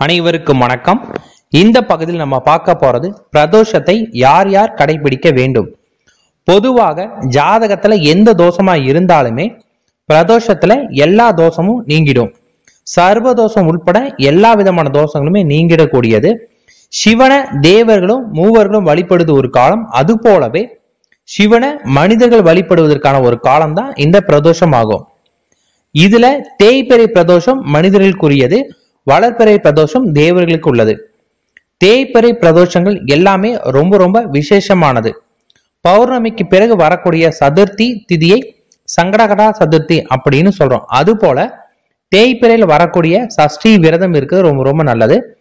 அனைவருக்கும் வணக்கம். இந்த பகுதியில் நம்ம பார்க்க போறது பிரதோஷத்தை யார் யார் கடைபிடிக்க வேண்டும்? பொதுவாக ஜாதகத்துல எந்த தோஷமா இருந்தாலுமே பிரதோஷத்துல எல்லா தோஷமும் நீங்கிடும். சர்வ தோஷம் உட்பட எல்லா விதமான தோஷங்களுமே நீங்கிடக்கூடியது. சிவனை தேவர்களும் மூவர்களும் வழிபடுவது ஒரு காலம். அது போலவே சிவனை மனிதர்கள் வழிபடுவதற்கான ஒரு காலம் தான் இந்த பிரதோஷம் ஆகும். இதுல தேய்பெறை பிரதோஷம் மனிதர்களுக்குரியது. வளர்ப்பறை பிரதோஷம் தேவர்களுக்கு உள்ளது. தேய்ப்பறை பிரதோஷங்கள் எல்லாமே ரொம்ப ரொம்ப விசேஷமானது. பௌர்ணமிக்கு பிறகு வரக்கூடிய சதுர்த்தி திதியை சங்கடகடா சதுர்த்தி அப்படின்னு சொல்றோம். அது போல வரக்கூடிய சஷ்டி விரதம் இருக்கிறது ரொம்ப ரொம்ப நல்லது.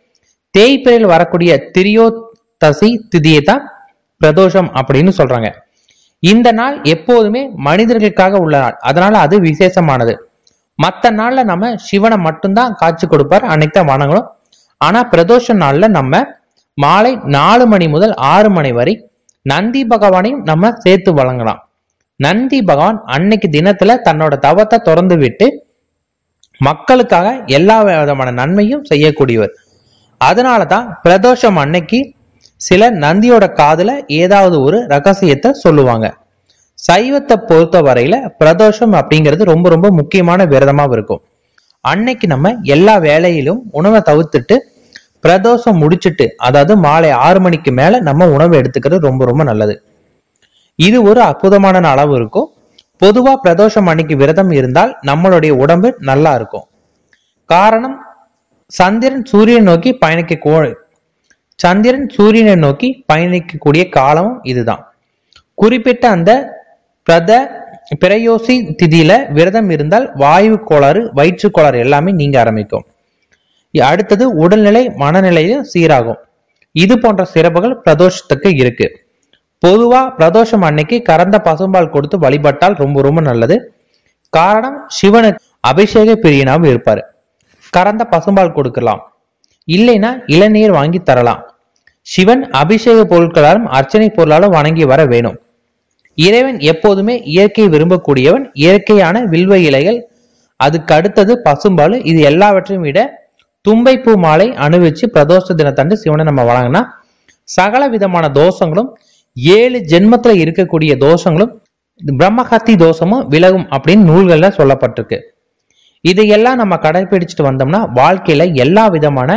தேய்ப்பிறையில் வரக்கூடிய திரியோதசி திதியை தான் பிரதோஷம் அப்படின்னு சொல்றாங்க. இந்த நாள் எப்போதுமே மனிதர்களுக்காக உள்ள நாள். அதனால அது விசேஷமானது. மற்ற நாள்ல நம்ம சிவனை மட்டும்தான் காட்சி கொடுப்பார் அன்னைக்கு தான் வணங்கணும் ஆனா பிரதோஷ நாள்ல நம்ம மாலை நாலு மணி முதல் ஆறு மணி வரை நந்தி பகவானையும் நம்ம சேர்த்து வழங்கலாம். நந்தி பகவான் அன்னைக்கு தினத்துல தன்னோட தவத்தை திறந்து விட்டு மக்களுக்காக எல்லா விதமான நன்மையும் செய்யக்கூடியவர். அதனால தான் பிரதோஷம் அன்னைக்கு சில நந்தியோட காதுல ஏதாவது ஒரு ரகசியத்தை சொல்லுவாங்க. சைவத்தை பொறுத்த வரையில பிரதோஷம் அப்படிங்கிறது ரொம்ப ரொம்ப முக்கியமான விரதமா இருக்கும். அன்னைக்கு நம்ம எல்லா வேலையிலும் உணவை தவிர்த்துட்டு பிரதோஷம் முடிச்சுட்டு அதாவது மாலை ஆறு மணிக்கு மேல நம்ம உணவு எடுத்துக்கிறது ரொம்ப ரொம்ப நல்லது. இது ஒரு அற்புதமான அளவு இருக்கும். பொதுவா பிரதோஷம் அன்னைக்கு விரதம் இருந்தால் நம்மளுடைய உடம்பு நல்லா இருக்கும். காரணம் சந்திரன் சூரியனை நோக்கி பயணிக்க சந்திரன் சூரியனை நோக்கி பயணிக்கக்கூடிய காலமும் இதுதான். குறிப்பிட்ட அந்த பிரத பிரயோசி திதியில விரதம் இருந்தால் வாயு கோளாறு வயிற்று கோளாறு எல்லாமே நீங்க ஆரம்பிக்கும். அடுத்தது உடல்நிலை மனநிலையும் சீராகும். இது போன்ற சிறப்புகள் பிரதோஷத்துக்கு இருக்கு. பொதுவா பிரதோஷம் அன்னைக்கு கறந்த பசும்பால் கொடுத்து வழிபட்டால் ரொம்ப ரொம்ப நல்லது. காரணம் சிவனுக்கு அபிஷேக பிரியனாகவும் இருப்பார். கறந்த பசும்பால் கொடுக்கலாம். இல்லைன்னா இளநீர் வாங்கி தரலாம். சிவன் அபிஷேக பொருட்களாலும் அர்ச்சனை பொருளாலும் வணங்கி வர வேணும். இறைவன் எப்போதுமே இயற்கை விரும்பக்கூடியவன். இயற்கையான வில்வ இலைகள் அதுக்கு அடுத்தது பசும்பாலு. இது எல்லாவற்றையும் விட தும்பைப்பூ மாலை அணிவிச்சு பிரதோஷ தினத்தன்று சிவனை நம்ம வழங்கினா சகல விதமான தோஷங்களும் ஏழு ஜென்மத்துல இருக்கக்கூடிய தோஷங்களும் பிரம்மஹத்தி தோஷமும் விலகும் அப்படின்னு நூல்கள்ல சொல்லப்பட்டிருக்கு. இதையெல்லாம் நம்ம கடைபிடிச்சிட்டு வந்தோம்னா வாழ்க்கையில எல்லா விதமான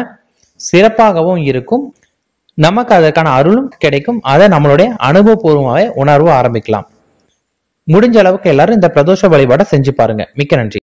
சிறப்பாகவும் இருக்கும். நமக்கு அதற்கான அருளும் கிடைக்கும். அதை நம்மளுடைய அனுபவபூர்வமாகவே உணர்வு ஆரம்பிக்கலாம். முடிஞ்ச அளவுக்கு எல்லாரும் இந்த பிரதோஷ வழிபாடை செஞ்சு பாருங்க. மிக்க நன்றி.